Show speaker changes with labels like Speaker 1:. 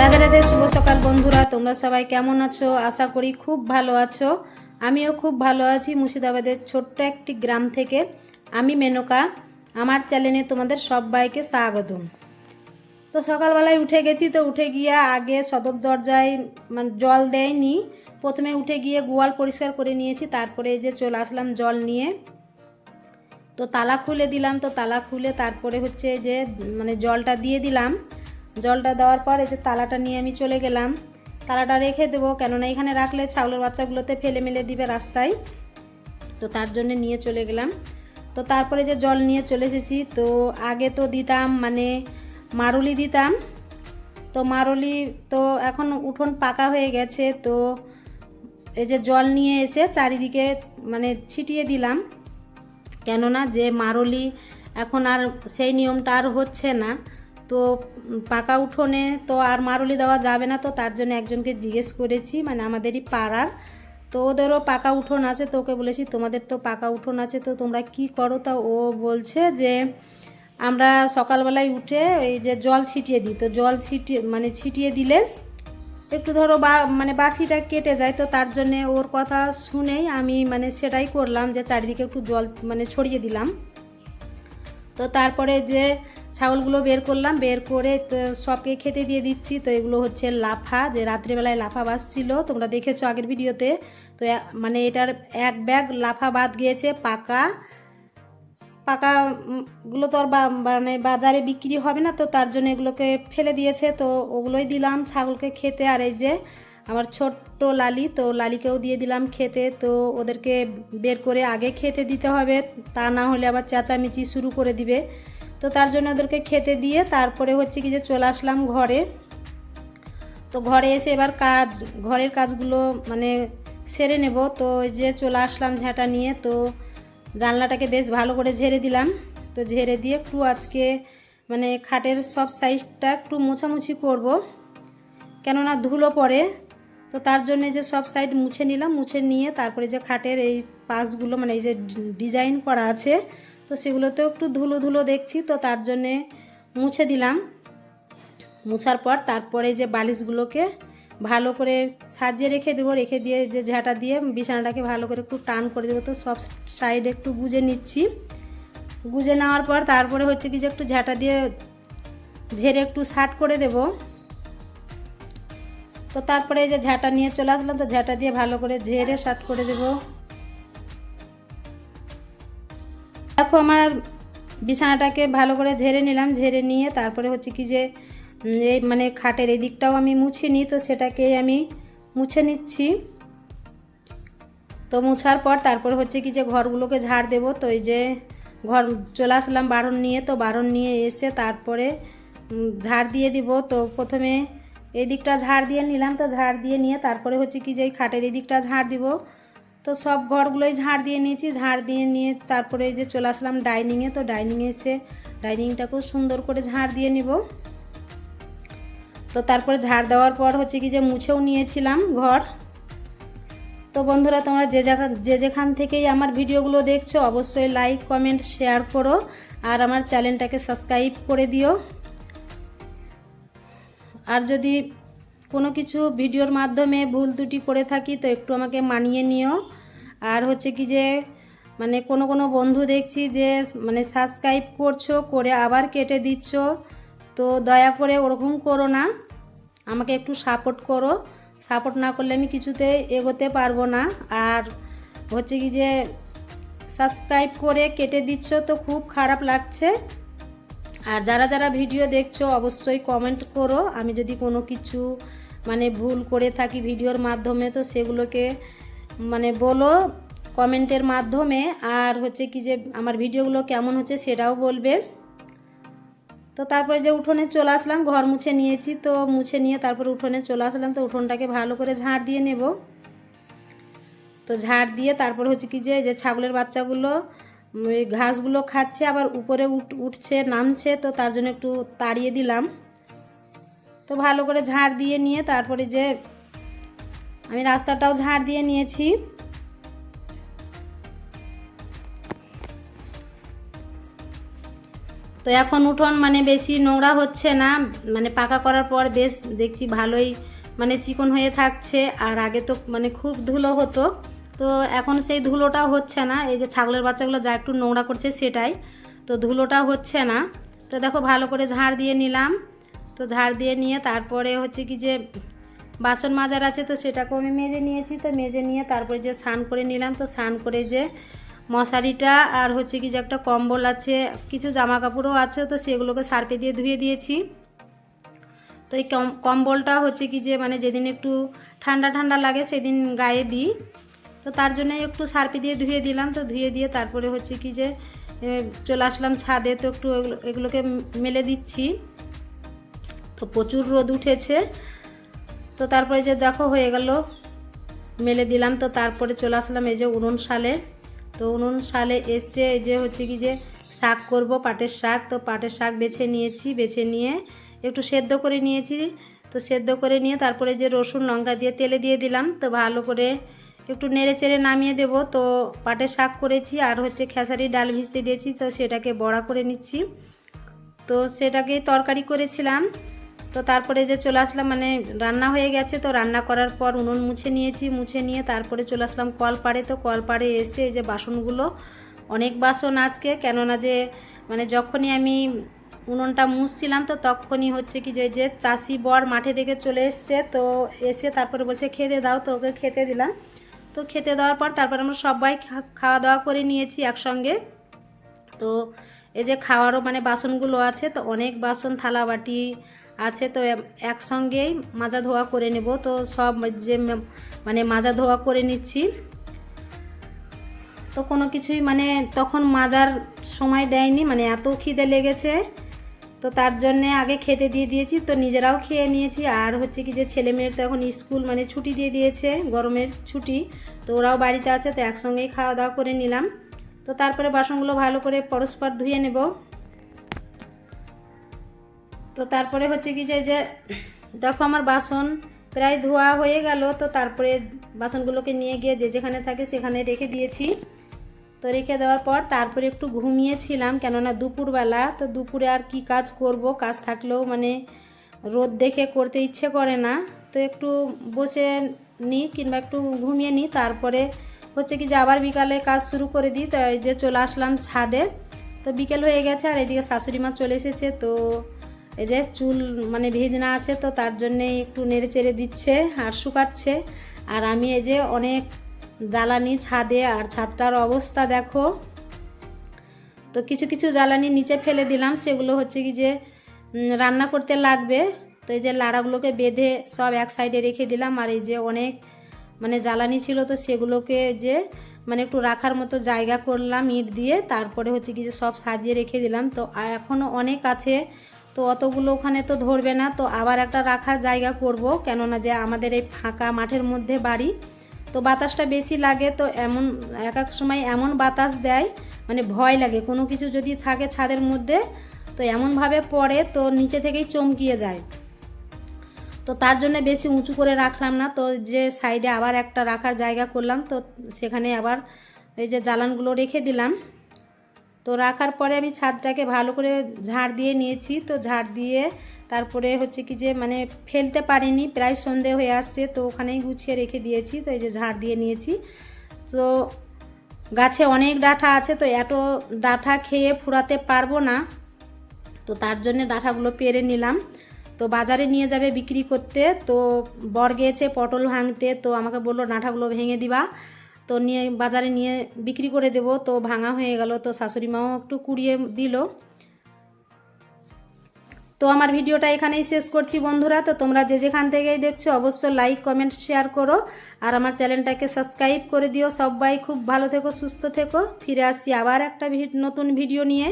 Speaker 1: রাধে রাধে, শুভ সকাল বন্ধুরা, তোমরা সবাই কেমন আছো? আশা করি খুব ভালো আছো। আমিও খুব ভালো আছি মুর্শিদাবাদের ছোট্ট একটি গ্রাম থেকে। আমি মেনকা, আমার চ্যানেলে তোমাদের সবাইকে স্বাগতম। তো সকালবেলায় উঠে গেছি, তো উঠে গিয়ে আগে সদর দরজায় মানে জল দেয়নি। প্রথমে উঠে গিয়ে গোয়াল পরিষ্কার করে নিয়েছি, তারপরে যে চলে আসলাম জল নিয়ে। তো তালা খুলে দিলাম, তো তালা খুলে তারপরে হচ্ছে যে মানে জলটা দিয়ে দিলাম। জলটা দেওয়ার পর এই যে তালাটা নিয়ে আমি চলে গেলাম। তালাটা রেখে দেবো, কেননা এখানে রাখলে ছাগলের বাচ্চাগুলোতে ফেলে মেলে দিবে রাস্তায়। তো তার জন্য নিয়ে চলে গেলাম। তো তারপরে যে জল নিয়ে চলে এসেছি, তো আগে তো দিতাম মানে মারুলি দিতাম। তো মারুলি তো এখন উঠোন পাকা হয়ে গেছে, তো এই যে জল নিয়ে এসে চারিদিকে মানে ছিটিয়ে দিলাম। কেননা যে মারুলি এখন আর সেই নিয়মটা আর হচ্ছে না। তো পাকা উঠোনে তো আর মারুলি দেওয়া যাবে না তো, তার জন্য একজনকে জিজ্ঞেস করেছি মানে আমাদেরই পাড়ার। তো ওদেরও পাকা উঠোন আছে, তো ওকে বলেছি, তোমাদের তো পাকা উঠোন আছে, তো তোমরা কি করো? তা ও বলছে যে, আমরা সকালবেলায় উঠে এই যে জল ছিটিয়ে দিই। তো জল ছিটিয়ে মানে ছিটিয়ে দিলে একটু ধরো বা মানে বাসিটা কেটে যায়, তো তার জন্যে ওর কথা শুনেই আমি মানে সেটাই করলাম যে, চারিদিকে একটু জল মানে ছড়িয়ে দিলাম। তো তারপরে যে ছাগলগুলো বের করলাম, বের করে তো সবকে খেতে দিয়ে দিচ্ছি। তো এগুলো হচ্ছে লাফা, যে রাত্রিবেলায় লাফা বাসছিল তোমরা দেখেছ আগের ভিডিওতে। তো মানে এটার এক ব্যাগ লাফা বাদ গিয়েছে, পাকা। পাকাগুলো তো আর মানে বাজারে বিক্রি হবে না, তো তার জন্য এগুলোকে ফেলে দিয়েছে। তো ওগুলোই দিলাম ছাগলকে খেতে। আর এই যে আমার ছোট্ট লালি, তো লালিকেও দিয়ে দিলাম খেতে। তো ওদেরকে বের করে আগে খেতে দিতে হবে, তা না হলে আবার চেঁচামেচি শুরু করে দিবে। তো তার জন্য ওদেরকে খেতে দিয়ে তারপরে হচ্ছে কি যে চলে আসলাম ঘরে। তো ঘরে এসে এবার কাজ, ঘরের কাজগুলো মানে সেরে নেব। তো ওই যে চলে আসলাম ঝাঁটা নিয়ে। তো জানলাটাকে বেশ ভালো করে ঝেড়ে দিলাম। তো ঝেড়ে দিয়ে একটু আজকে মানে খাটের সব সাইজটা একটু মোছামুছি করব। কেননা ধুলো পড়ে। তো তার জন্য যে সব সাইড মুছে নিলাম। মুছে নিয়ে তারপরে যে খাটের এই পাশগুলো মানে এই যে ডিজাইন করা আছে তো সেগুলোতেও একটু ধুলো ধুলো দেখছি, তো তার জন্যে মুছে দিলাম। মুছার পর তারপরে যে বালিশগুলোকে ভালো করে সাজিয়ে রেখে দেবো, রেখে দিয়ে যে ঝাঁটা দিয়ে বিছানাটাকে ভালো করে একটু টান করে দেবো, তো সব সাইড একটু গুজে নিচ্ছি। গুজে নেওয়ার পর তারপরে হচ্ছে কি যে একটু ঝাঁটা দিয়ে ঝেড়ে একটু শার্ট করে দেব। তো তারপরে এই যে ঝাঁটা নিয়ে চলে আসলাম, তো ঝাঁটা দিয়ে ভালো করে ঝেড়ে শার্ট করে দেবো। দেখো আমার বিছানাটাকে ভালো করে ঝেড়ে নিলাম, ঝেড়ে নিয়ে তারপরে হচ্ছে কি যে এই মানে খাটের এই দিকটাও আমি মুছে নিই, তো সেটাকে আমি মুছে নিচ্ছি। তো মুছার পর তারপর হচ্ছে কি যে ঘরগুলোকে ঝাড় দেব, তো এই যে ঘর চলে আসলাম বারণ নিয়ে, তো বারণ নিয়ে এসে তারপরে ঝাড় দিয়ে দিব। তো প্রথমে এই দিকটা ঝাড় দিয়ে নিলাম, তো ঝাড় দিয়ে নিয়ে তারপরে হচ্ছে কি যে এই খাটের এই দিকটা ঝাড় দিব। তো সব ঘরগুলোই ঝাড় দিয়ে নিয়েছি, ঝাড় দিয়ে নিয়ে তারপরে এই যে চলে আসলাম ডাইনিংয়ে তো ডাইনিংয়ে এসে ডাইনিংটাকেও সুন্দর করে ঝাড় দিয়ে নিব। তো তারপরে ঝাড় দেওয়ার পর হচ্ছে কি যে মুছেও নিয়েছিলাম ঘর। তো বন্ধুরা, তোমরা যে জায়গা, যে যেখান থেকেই আমার ভিডিওগুলো দেখছ, অবশ্যই লাইক কমেন্ট শেয়ার করো আর আমার চ্যানেলটাকে সাবস্ক্রাইব করে দিও। আর যদি কোনো কিছু ভিডিওর মাধ্যমে ভুল ত্রুটি করে থাকি, তো একটু আমাকে মানিয়ে নিও। আর হচ্ছে কি যে মানে কোনো কোনো বন্ধু দেখছি যে মানে সাবস্ক্রাইব করছ, করে আবার কেটে দিচ্ছ। তো দয়া করে ওরকম করো না। আমাকে একটু সাপোর্ট করো। সাপোর্ট না করলে আমি কিছুতে এগোতে পারব না। আর হচ্ছে কি যে সাবস্ক্রাইব করে কেটে দিচ্ছ তো খুব খারাপ লাগছে। আর যারা যারা ভিডিও দেখছ, অবশ্যই কমেন্ট করো। আমি যদি কোনো কিছু মানে ভুল করে থাকি ভিডিওর মাধ্যমে, তো সেগুলোকে মানে বলো কমেন্টের মাধ্যমে আর হচ্ছে কি যে আমার ভিডিওগুলো কেমন হচ্ছে সেটাও বলবে। তো তারপরে যে উঠোনে চলে আসলাম, ঘর মুছে নিয়েছি তো মুছে নিয়ে তারপরে উঠোনে চলে আসলাম তো উঠোনটাকে ভালো করে ঝাড় দিয়ে নেব। তো ঝাড় দিয়ে তারপর হচ্ছে কি যে যে ছাগলের বাচ্চাগুলো এই ঘাসগুলো খাচ্ছে, আবার উপরে উঠ উঠছে, নামছে তো তার জন্য একটু তাড়িয়ে দিলাম। তো ভালো করে ঝাড় দিয়ে নিয়ে তারপরে যে আমি রাস্তাটাও ঝাড় দিয়ে নিয়েছি। তো এখন উঠোন মানে বেশি নোংরা হচ্ছে না মানে পাকা করার পর বেশ দেখছি ভালোই মানে চিকন হয়ে থাকছে, আর আগে তো মানে খুব ধুলো হতো। তো এখন সেই ধুলোটা হচ্ছে না, এই যে ছাগলের বাচ্চাগুলো যা একটু নোংরা করছে সেটাই। তো ধুলোটা হচ্ছে না। তো দেখো ভালো করে ঝাড় দিয়ে নিলাম। তো ঝাড় দিয়ে নিয়ে তারপরে হচ্ছে কি যে বাসন মাজার আছে তো সেটাকেও আমি মেজে নিয়েছি। তো মেজে নিয়ে তারপরে যে স্নান করে নিলাম, তো স্নান করে যে মশারিটা আর হচ্ছে কি যে একটা কম্বল আছে, কিছু জামা কাপড়ও আছে, তো সেগুলোকে সার্পে দিয়ে ধুয়ে দিয়েছি। তো এই কম, কম্বলটা হচ্ছে কি যে মানে যেদিন একটু ঠান্ডা ঠান্ডা লাগে সেদিন গায়ে দিই। তো তার জন্য একটু সার্পে দিয়ে ধুয়ে দিলাম, তো ধুয়ে দিয়ে তারপরে হচ্ছে কি যে চলে আসলাম ছাদে, তো একটু এগুলোকে মেলে দিচ্ছি। তো প্রচুর রোদ উঠেছে। তো তারপরে যে দেখো হয়ে গেল, মেলে দিলাম। তো তারপরে চলে আসলাম এই যে উনুন সালে তো উনুন সালে এসে এই যে হচ্ছে কি যে শাক করব, পাটের শাক। তো পাটের শাক বেছে নিয়েছি, বেছে নিয়ে একটু সেদ্ধ করে নিয়েছি। তো সেদ্ধ করে নিয়ে তারপরে যে রসুন, লঙ্কা দিয়ে তেলে দিয়ে দিলাম। তো ভালো করে একটু নেড়ে চেড়ে নামিয়ে দেব। তো পাটের শাক করেছি আর হচ্ছে খেসারি, ডাল ভিজতে দিয়েছি। তো সেটাকে বড়া করে নিচ্ছি। তো সেটাকে তরকারি করেছিলাম। তো তারপরে যে চলে আসলাম মানে রান্না হয়ে গেছে, তো রান্না করার পর উনুন মুছে নিয়েছি, মুছে নিয়ে তারপরে চলে আসলাম কলপাড়ে। তো কলপাড়ে এসে এই যে বাসনগুলো, অনেক বাসন আজকে, কেননা যে মানে যখনই আমি উনুনটা মুছছিলাম, তো তখনই হচ্ছে কি যে যে চাষি বর মাঠে থেকে চলে এসছে, তো এসে তারপরে বলছে, খেতে দাও, তো ওকে খেতে দিলাম। তো খেতে দেওয়ার পর তারপর আমরা সবাই খাওয়া দাওয়া করে নিয়েছি একসঙ্গে। তো এই যে খাওয়ারও মানে বাসনগুলো আছে, তো অনেক বাসন থালা বাটি আছে, তো একসঙ্গেই মাজা ধোয়া করে নেব। তো সব যে মানে মাজা ধোয়া করে নিচ্ছি। তো কোনো কিছুই মানে তখন মাজার সময় দেয়নি মানে এত খিদে লেগেছে। তো তার জন্যে আগে খেতে দিয়ে দিয়েছি, তো নিজেরাও খেয়ে নিয়েছি। আর হচ্ছে কি যে ছেলে মেয়ের তো এখন স্কুল মানে ছুটি দিয়ে দিয়েছে, গরমের ছুটি। তো ওরাও বাড়িতে আছে, তো একসঙ্গেই খাওয়া দাওয়া করে নিলাম। তো তারপরে বাসনগুলো ভালো করে পরস্পর ধুয়ে নেব। তো তারপরে হচ্ছে কি যে দেখো আমার বাসন প্রায় ধোয়া হয়ে গেল, তো তারপরে বাসনগুলোকে নিয়ে গিয়ে যে যেখানে থাকে সেখানে রেখে দিয়েছি। তো রেখে দেওয়ার পর তারপরে একটু ঘুমিয়েছিলাম, কেননা দুপুরবেলা, তো দুপুরে আর কি কাজ করব, কাজ থাকলেও মানে রোদ দেখে করতে ইচ্ছে করে না। তো একটু বসে নিই কিংবা একটু ঘুমিয়ে নিই, তারপরে হচ্ছে কি যে আবার বিকালে কাজ শুরু করে দিই, তো এই যে চলে আসলাম ছাদে। তো বিকেল হয়ে গেছে আর এদিকে শাশুড়ি মা চলে এসেছে, তো এই যে চুল মানে ভেজনা আছে তো তার জন্যে একটু নেড়ে চেড়ে দিচ্ছে আর শুকাচ্ছে। আর আমি এই যে অনেক জ্বালানি ছাদে আর ছাদটার অবস্থা দেখো। তো কিছু কিছু জ্বালানি নিচে ফেলে দিলাম, সেগুলো হচ্ছে কি যে রান্না করতে লাগবে। তো এই যে লাড়াগুলোকে বেঁধে সব এক সাইডে রেখে দিলাম, আর এই যে অনেক মানে জ্বালানি ছিল তো সেগুলোকে যে মানে একটু রাখার মতো জায়গা করলাম ইট দিয়ে। তারপরে হচ্ছে কি যে সব সাজিয়ে রেখে দিলাম। তো এখনও অনেক আছে তো অতগুলো ওখানে তো ধরবে না, তো আবার একটা রাখার জায়গা করব। কেননা যে আমাদের এই ফাঁকা মাঠের মধ্যে বাড়ি, তো বাতাসটা বেশি লাগে, তো এমন, এক এক সময় এমন বাতাস দেয় মানে ভয় লাগে। কোনো কিছু যদি থাকে ছাদের মধ্যে, তো এমনভাবে পড়ে, তো নিচে থেকেই চমকিয়ে যায়। তো তার জন্য বেশি উঁচু করে রাখলাম না, তো যে সাইডে আবার একটা রাখার জায়গা করলাম, তো সেখানে আবার এই যে জ্বালানগুলো রেখে দিলাম। তো রাখার পরে আমি ছাদটাকে ভালো করে ঝাড় দিয়ে নিয়েছি। তো ঝাড় দিয়ে তারপরে হচ্ছে কি যে মানে ফেলতে পারিনি, প্রায় সন্ধে হয়ে আসছে, তো ওখানেই গুছিয়ে রেখে দিয়েছি। তো এই যে ঝাড় দিয়ে নিয়েছি। তো গাছে অনেক ডাঁটা আছে, তো এত ডাঁটা খেয়ে ফুরাতে পারব না। তো তার জন্য ডাঁটাগুলো পেরে নিলাম। তো বাজারে নিয়ে যাবে বিক্রি করতে। তো বর গিয়েছে পটল ভাঙতে, তো আমাকে বলল ডাঁটাগুলো ভেঙে দিবা। তো নিয়ে বাজারে নিয়ে বিক্রি করে দেব। তো ভাঙা হয়ে গেল। তো শাশুড়ি মাও একটু কুড়িয়ে দিল। তো আমার ভিডিওটা এখানেই শেষ করছি বন্ধুরা। তো তোমরা যে যেখান থেকেই দেখছ অবশ্যই লাইক কমেন্ট শেয়ার করো। আর আমার চ্যানেলটাকে সাবস্ক্রাইব করে দিও। সবাই খুব ভালো থেকো, সুস্থ থেকো। ফিরে আসছি আবার একটা নতুন ভিডিও নিয়ে।